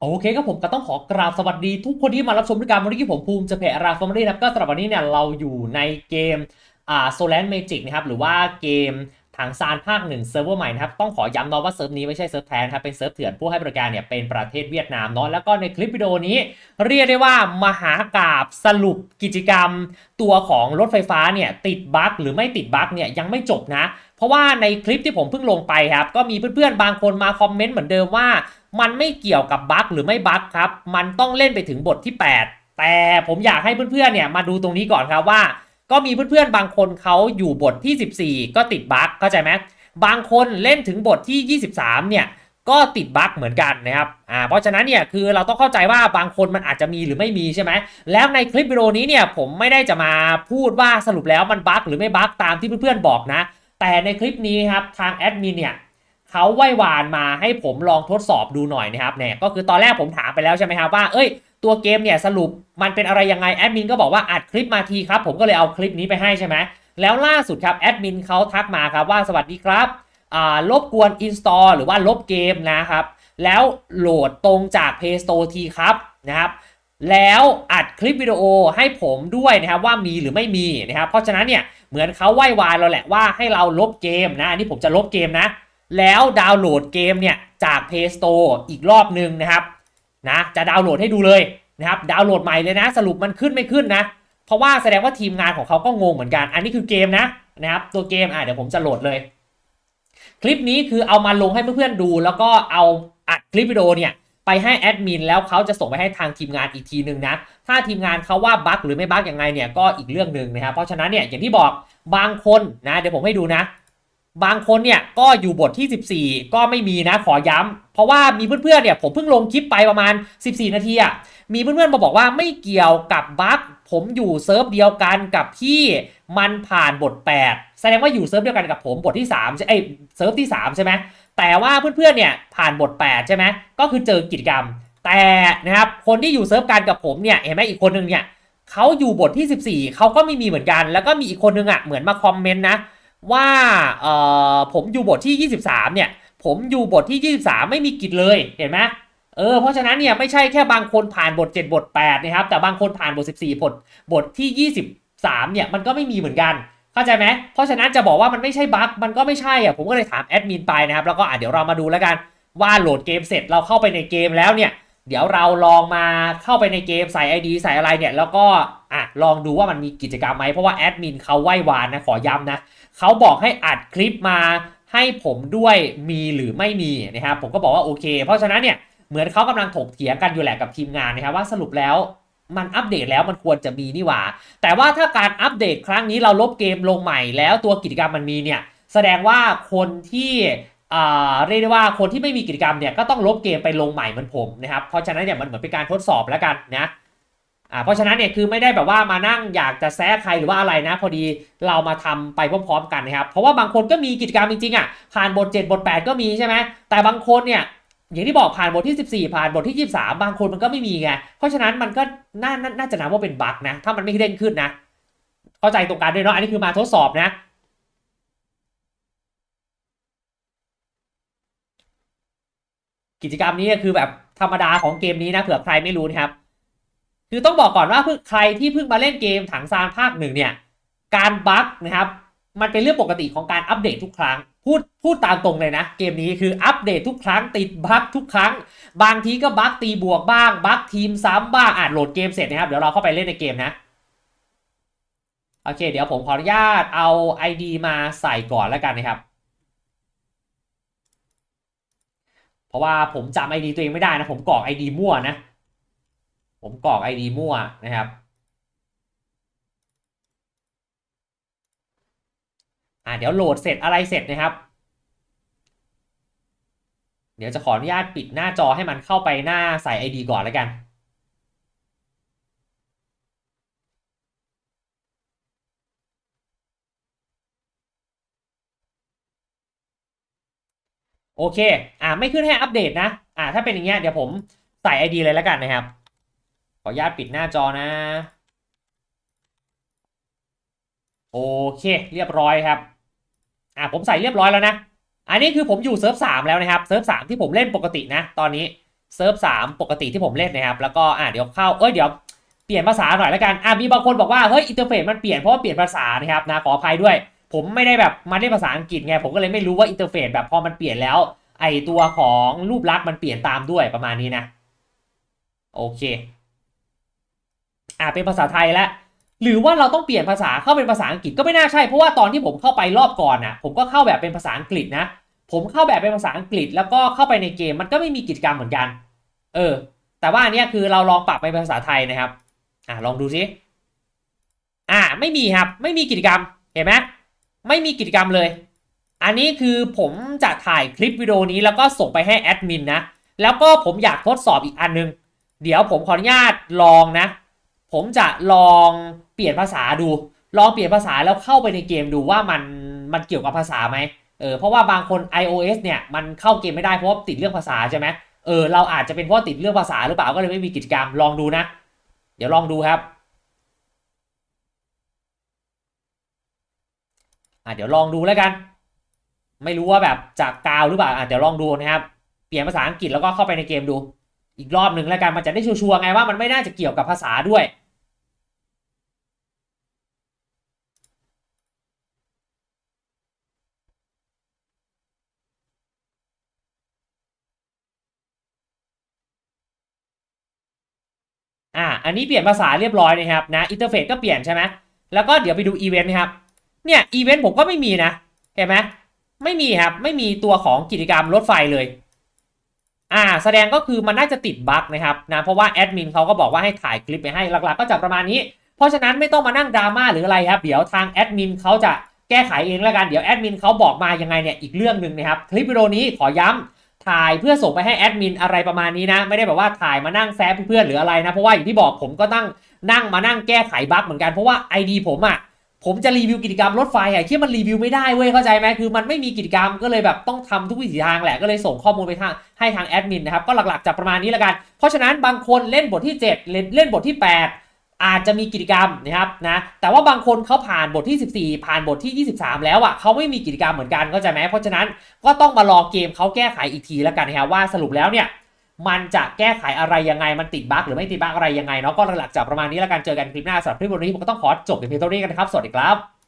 โอเคครับผมก็ต้องขอกราบสวัสดีทุกคนที่มารับชมด้วยกันวันนี้ผมภูมิจะเพจราฟอร์มรี่นะครับก็สำหรับวันนี้เนี่ยเราอยู่ในเกมอ่าโซแลนเมจิกนะครับหรือว่าเกมถังซานภาคหนึ่งเซิร์ฟเวอร์ใหม่นะครับต้องขอย้ำเนาะว่าเซิร์ฟนี้ไม่ใช่เซิร์ฟแทนะครับเป็นเซิร์ฟเถื่อนผู้ให้บริการเนี่ยเป็นประเทศเวียดนามเนาะแล้วก็ในคลิปวิดีโอนี้ เรียกได้ว่ามหากราบสรุปกิจกรรม ตัวของรถไฟฟ้าเนี่ยติดบั๊กหรือไม่ติดบั๊กเนี่ยยังไม่จบนะ เพราะว่าในคลิปที่ผมเพิ่งลงไปครับก็มีเพื่อนๆบางคนมาคอมเมนต์เหมือนเดิมว่า มันไม่เกี่ยวกับบั๊กหรือไม่บั๊กครับ มันต้องเล่นไปถึงบทที่ 8 แต่ผมอยากให้เพื่อนๆเนี่ยมาดูตรงนี้ก่อนครับว่า ก็มีเพื่อนๆบางคนเขาอยู่บทที่ 14 ก็ติดบั๊กเข้าใจไหมบางคนเล่นถึงบทที่ 23 เนี่ยก็ติดบั๊กเหมือนกันนะครับ อ่า เพราะฉะนั้นเนี่ยคือเราต้องเข้าใจว่าบางคนมันอาจจะมีหรือไม่มีใช่ไหม แล้วในคลิปวิดีโอนี้เนี่ยผมไม่ได้จะมาพูดว่าสรุปแล้วมันบั๊กหรือไม่บั๊กตามที่เพื่อนๆบอกนะ แต่ในคลิปนี้ครับทางแอดมินเนี่ย เขาไหววานมาให้ผมลองทดสอบดูหน่อยนะครับเนี่ยก็คือตอนแรกผมถามไปแล้วใช่ไหมครับว่า เอ้ย ตัวเกมเนี่ยสรุปมันเป็นอะไรยังไงแอดมินก็บอกว่าอัดคลิปมาทีครับผมก็เลยเอาคลิปนี้ไปให้ใช่ไหมแล้วล่าสุดครับแอดมินเขาทักมาครับว่าสวัสดีครับอ่าลบกวน install หรือว่าลบเกมนะครับ แล้วโหลดตรงจาก Play Store ทีครับนะครับแล้วอัดคลิปวิดีโอให้ผมด้วยนะครับว่ามีหรือไม่มีนะครับเพราะฉะนั้นเนี่ยเหมือนเขาไหว้วานเราแหละว่าให้เราลบเกมนะอันนี้ผมจะลบเกมนะ แล้วดาวน์โหลดเกมเนี่ยจาก Play Store อีกรอบหนึ่งนะครับนะจะดาวน์โหลดให้ดูเลยนะครับดาวน์โหลดใหม่เลยนะ สรุปมันขึ้นไม่ขึ้นนะ เพราะว่าแสดงว่าทีมงานของเขาก็งงเหมือนกัน อันนี้คือเกมนะนะครับตัวเกมอะเดี๋ยวผมจะโหลดเลย คลิปนี้คือเอามาลงให้เพื่อนๆดู แล้วก็เอาอัดคลิปวิดีโอเนี่ยไปให้แอดมินแล้วเขาจะส่งไปให้ทางทีมงานอีกทีหนึ่งนะ ถ้าทีมงานเขาว่าบั๊กหรือไม่บั๊กยังไงเนี่ยก็อีกเรื่องหนึ่งนะครับ เพราะฉะนั้นเนี่ยอย่างที่บอกบางคนนะเดี๋ยวผมให้ดูนะ บางคนเนี่ยก็อยู่บทที่ 14 ก็ไม่มีนะขอย้ำเพราะว่ามีเพื่อนๆเนี่ยผมเพิ่งลงคลิปไปประมาณ 14 นาทีอะมีเพื่อนๆมาบอกว่าไม่เกี่ยวกับบั๊กผมอยู่เซิร์ฟเดียวกันกับที่มันผ่านบท 8 แสดงว่าอยู่เซิร์ฟเดียวกันกับผมบทที่3ใช่ไอยเซิร์ฟที่ 3 ใช่ไหมแต่ว่าเพื่อนๆเนี่ยผ่านบท 8 ใช่ไหมก็คือเจอกิจกรรม แต่นะครับคนที่อยู่เซิร์ฟกันกับผมเนี่ยเห็นไหมอีกคนนึงเนี่ยเขาอยู่บทที่ 14 เขาก็ไม่มีเหมือนกัน แล้วก็มีอีกคนนึงอะเหมือนมาคอมเมนต์นะ ว่าเอ่อผมอยู่บทที่ 23 เนี่ย ผมอยู่บทที่ 23 ไม่มีกิจเลยเห็นไหมเออเพราะฉะนั้นเนี่ยไม่ใช่แค่บางคนผ่านบท 7 บท 8 นะครับ แต่บางคนผ่านบท 14 บทบทที่ 23 เนี่ยมันก็ไม่มีเหมือนกันเข้าใจไหมเพราะฉะนั้นจะบอกว่ามันไม่ใช่บั๊กมันก็ไม่ใช่อะผมก็เลยถามแอดมินไปนะครับแล้วก็อะเดี๋ยวเรามาดูแล้วกันว่าโหลดเกมเสร็จเราเข้าไปในเกมแล้วเนี่ย เดี๋ยวเราลองมาเข้าไปในเกมใส่ ID ใส่อะไรเนี่ย แล้วก็อะลองดูว่ามันมีกิจกรรมไหมเพราะว่าแอดมินเขาไหว้วานนะขอย้ำนะเขาบอกให้อัดคลิปมาให้ผมด้วยมีหรือไม่มีนะครับผมก็บอกว่าโอเค เพราะฉะนั้นเนี่ยเหมือนเขากำลังถกเถียงกันอยู่แหละกับทีมงานนะครับว่าสรุปแล้วมันอัปเดตแล้วมันควรจะมีนี่หว่า แต่ว่าถ้าการอัปเดตครั้งนี้เราลบเกมลงใหม่แล้วตัวกิจกรรมมันมีเนี่ยแสดงว่าคนที่ เรียกได้ว่าคนที่ไม่มีกิจกรรมเนี่ยก็ต้องลบเกมไปลงใหม่เหมือนผมนะครับ เพราะฉะนั้นเนี่ยมันเหมือนเป็นการทดสอบแล้วกันนะอ่าเพราะฉะนั้นเนี่ยคือไม่ได้แบบว่ามานั่งอยากจะแซะใครหรือว่าอะไรนะ พอดีเรามาทำไปพร้อมๆกันนะครับ เพราะว่าบางคนก็มีกิจกรรมจริงๆอะผ่านบท 7 บท 8 ก็มีใช่ไหมแต่บางคนเนี่ยอย่างที่บอกผ่านบทที่ 14 ผ่านบทที่ 23 บางคนมันก็ไม่มีไงเพราะฉะนั้นมันก็น่าน่าน่าจะนับว่าเป็นบั๊กนะถ้ามันไม่เด้งขึ้นนะ เข้าใจตรงกันด้วยเนาะอันนี้คือมาทดสอบนะ กิจกรรมนี้คือแบบธรรมดาของเกมนี้นะเผื่อใครไม่รู้นะครับ คือต้องบอกก่อนว่าเพิ่งใครที่เพิ่งมาเล่นเกมถังซานภาคหนึ่งเนี่ย การบั๊กนะครับ มันเป็นเรื่องปกติของการอัปเดตทุกครั้ง พูดพูดตามตรงเลยนะ เกมนี้คืออัปเดตทุกครั้งติดบั๊กทุกครั้ง บางทีก็บั๊กตีบวกบ้างบั๊กทีมซ้ำบ้างอ่านโหลดเกมเสร็จนะครับเดี๋ยวเราเข้าไปเล่นในเกมนะโอเค เดี๋ยวผมขออนุญาตเอา ID มาใส่ก่อนแล้วกันนะครับ เพราะว่าผมจำไอดีตัวเองไม่ได้นะ ผมกรอกไอดีมั่วนะ ผมกรอกไอดีมั่วนะครับอ่าเดี๋ยวโหลดเสร็จอะไรเสร็จนะครับ เดี๋ยวจะขออนุญาตปิดหน้าจอให้มันเข้าไปหน้าใส่ ID ก่อนแล้วกัน โอเค อ่าไม่ขึ้นให้อัปเดตนะ อ่าถ้าเป็นอย่างเงี้ยเดี๋ยวผมใส่ ID เลยแล้วกันนะครับ ขออนุญาตปิดหน้าจอนะ โอเค เรียบร้อยครับ อ่าผมใส่เรียบร้อยแล้วนะ อันนี้คือผมอยู่เซิร์ฟสามแล้วนะครับเซิร์ฟสามที่ผมเล่นปกตินะ ตอนนี้เซิร์ฟสามปกติที่ผมเล่นนะครับ แล้วก็อะเดี๋ยวเข้าเอ้ยเดี๋ยวเปลี่ยนภาษาหน่อยแล้วกัน อะมีบางคนบอกว่าเฮ้ยอินเทอร์เฟซมันเปลี่ยนเพราะว่าเปลี่ยนภาษานะครับนะขออภัยด้วย ผมไม่ได้แบบมาเล่นภาษาอังกฤษไง ผมก็เลยไม่รู้ว่าอินเทอร์เฟซแบบพอมันเปลี่ยนแล้ว ไอตัวของรูปลักษณ์มันเปลี่ยนตามด้วยประมาณนี้นะ โอเค อะเป็นภาษาไทยแล้วหรือว่าเราต้องเปลี่ยนภาษาเข้าเป็นภาษาอังกฤษก็ไม่น่าใช่เพราะว่าตอนที่ผมเข้าไปรอบก่อนน่ะผมก็เข้าแบบเป็นภาษาอังกฤษนะ ผมเข้าแบบเป็นภาษาอังกฤษ แล้วก็เข้าไปในเกมมันก็ไม่มีกิจกรรมเหมือนกัน เออ แต่ว่าอันเนี้ยคือเราลองปรับไปเป็นภาษาไทยนะครับ อะลองดูซิอ่า ไม่มีครับ ไม่มีกิจกรรมเห็นไหม ไม่มีกิจกรรมเลย อันนี้คือผมจะถ่ายคลิปวิดีโอนี้แล้วก็ส่งไปให้แอดมินนะ แล้วก็ผมอยากทดสอบอีกอันนึง เดี๋ยวผมขออนุญาตลองนะ ผมจะลองเปลี่ยนภาษาดู ลองเปลี่ยนภาษาแล้วเข้าไปในเกมดูว่ามันมันเกี่ยวกับภาษาไหมเออเพราะว่าบางคน iOS เนี่ยมันเข้าเกมไม่ได้เพราะว่าติดเรื่องภาษาใช่ไหมเออเราอาจจะเป็นเพราะติดเรื่องภาษาหรือเปล่าก็เลยไม่มีกิจกรรมลองดูนะ เดี๋ยวลองดูครับ อะเดี๋ยวลองดูแล้วกัน ไม่รู้ว่าแบบจากกาวหรือเปล่าอะเดี๋ยวลองดูนะครับ เปลี่ยนภาษาอังกฤษแล้วก็เข้าไปในเกมดู อีกรอบหนึ่งแล้วกันมันจะได้ชัวร์ไงว่ามันไม่น่าจะเกี่ยวกับภาษาด้วยอ่าอันนี้เปลี่ยนภาษาเรียบร้อยนะครับนะอินเทอร์เฟซก็เปลี่ยนใช่ไหมแล้วก็เดี๋ยวไปดูอีเวนต์นะครับ เนี่ยอีเวนต์ผมก็ไม่มีนะเห็นไหมไม่มีครับไม่มีตัวของกิจกรรมรถไฟเลยอ่าแสดงก็คือมันน่าจะติดบั๊กนะครับนะเพราะว่าแอดมินเขาก็บอกว่าให้ถ่ายคลิปไปให้หลักๆ ก็จะประมาณนี้ เพราะฉะนั้นไม่ต้องมานั่งดราม่าหรืออะไรครับ เดี๋ยวทางแอดมินเขาจะแก้ไขเองแล้วกันเดี๋ยวแอดมินเขาบอกมายังไงเนี่ยอีกเรื่องหนึ่งนะครับคลิปวิดีโอนี้ขอย้ำถ่ายเพื่อส่งไปให้แอดมินอะไรประมาณนี้นะ ไม่ได้แบบว่าถ่ายมานั่งแซฟเพื่อนๆหรืออะไรนะเพราะว่าอย่างที่บอกผมก็นั่งนั่งมานั่งแก้ไขบั๊กเหมือนกันเพราะว่า ID ผมอะ ผมจะรีวิวกิจกรรมรถไฟอะที่มันรีวิวไม่ได้เว้ยเข้าใจไหมคือมันไม่มีกิจกรรมก็เลยแบบต้องทำทุกวิถีทางแหละก็เลยส่งข้อมูลไปทางให้ทางแอดมินนะครับก็หลักๆจะประมาณนี้แล้วกัน เพราะฉะนั้นบางคนเล่นบทที่ 7 เล่นเล่นบทที่ 8 อาจจะมีกิจกรรมนะครับนะแต่ว่าบางคนเขาผ่านบทที่ 14 ผ่านบทที่ 23 แล้วอะเขาไม่มีกิจกรรมเหมือนกันเข้าใจไหมเพราะฉะนั้นก็ต้องมารอเกมเขาแก้ไขอีกทีแล้วกันนะครับว่าสรุปแล้วเนี่ย มันจะแก้ไขอะไรยังไง มันติดบั๊กหรือไม่ติดบั๊กอะไรยังไงเนาะก็หลักๆจะประมาณนี้แล้วกันเจอกันคลิปหน้าสำหรับคลิปวันนี้ผมก็ต้องขอจบเพียงเท่านี้กันนะครับ สวัสดีครับ